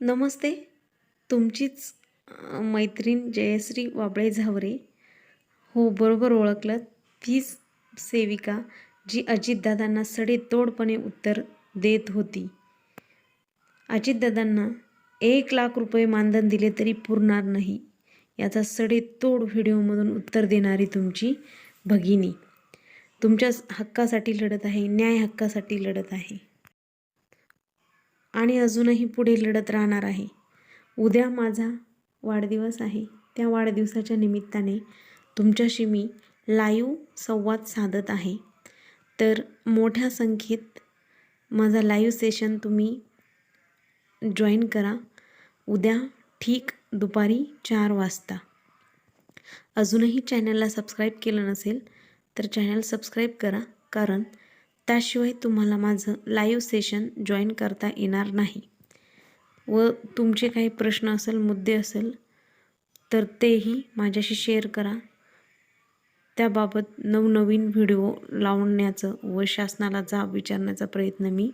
नमस्ते. तुमचीच मैत्रीण जयश्री वाबळे झावरे. हो बरोबर ओळखलं. तीच सेविका जी अजितदादांना सडेतोडपणे उत्तर देत होती. अजितदादांना एक लाख रुपये मानधन दिले तरी पुरणार नाही. याचा सडेतोड व्हिडिओमधून उत्तर देणारी तुमची भगिनी. तुमच्या हक्कासाठी लढत आहे न्याय हक्कासाठी लढत आहे. आणि अजूनही पुढे लढत राहणार आहे. उद्या माझा वाढदिवस आहे. त्या वाढदिवसाच्या निमित्ताने तुमच्याशी मी लाईव्ह संवाद साधत आहे. तर मोठ्या संख्येत माझा लाईव्ह सेशन तुम्ही जॉईन करा. उद्या ठीक दुपारी चार वाजता. अजूनही चॅनलला सबस्क्राईब केलं नसेल तर चॅनल सबस्क्राईब करा. कारण त्याशिवाय तुम्हाला माझं लाईव्ह सेशन जॉईन करता येणार नाही. व तुमचे काही प्रश्न असेल मुद्दे असेल तर तेही माझ्याशी शेअर करा. त्याबाबत नवनवीन व्हिडिओ लावण्याचं व शासनाला जाब विचारण्याचा प्रयत्न मी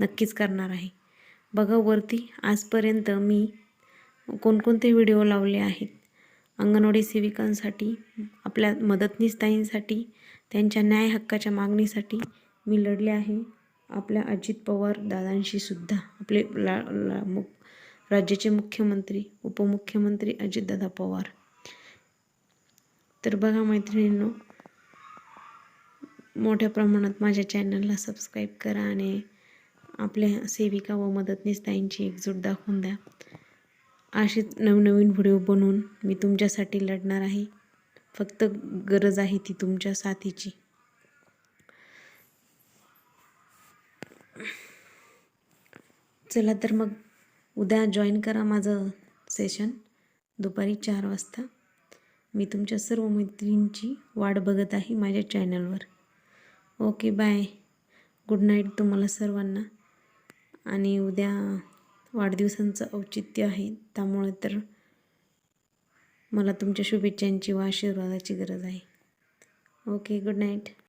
नक्कीच करणार आहे. बघा वरती आजपर्यंत मी कोणकोणते व्हिडिओ लावले आहेत? अंगणवाडी सेविकांसाठी आपल्या मदतनीस ताईंसाठी त्यांच्या न्याय हक्काच्या मागणीसाठी मी लढले आहे. आपल्या अजित पवार दादांशी सुद्धा. आपले ला, ला मु राज्याचे मुख्यमंत्री उपमुख्यमंत्री अजितदादा पवार. तर बघा मैत्रिणींनो मोठ्या प्रमाणात माझ्या चॅनलला सबस्क्राईब करा आणि आपल्या सेविका व मदतनीस ताईंची एकजूट दाखवून द्या. असे नवनवीन व्हिडिओ बनवून मी तुमच्यासाठी लढणार आहे. फक्त गरज आहे ती तुमच्या साथीची. चला तर मग उद्या जॉईन करा माझं सेशन दुपारी चार वाजता. मी तुमच्या सर्व मैत्रिणींची वाट बघत आहे माझ्या चॅनलवर ओके बाय गुड नाईट तुम्हाला सर्वांना. आणि उद्या वाढदिवसांचं औचित्य आहे त्यामुळे तर मला तुमच्या शुभेच्छांची व आशीर्वादाची गरज आहे. Okay good night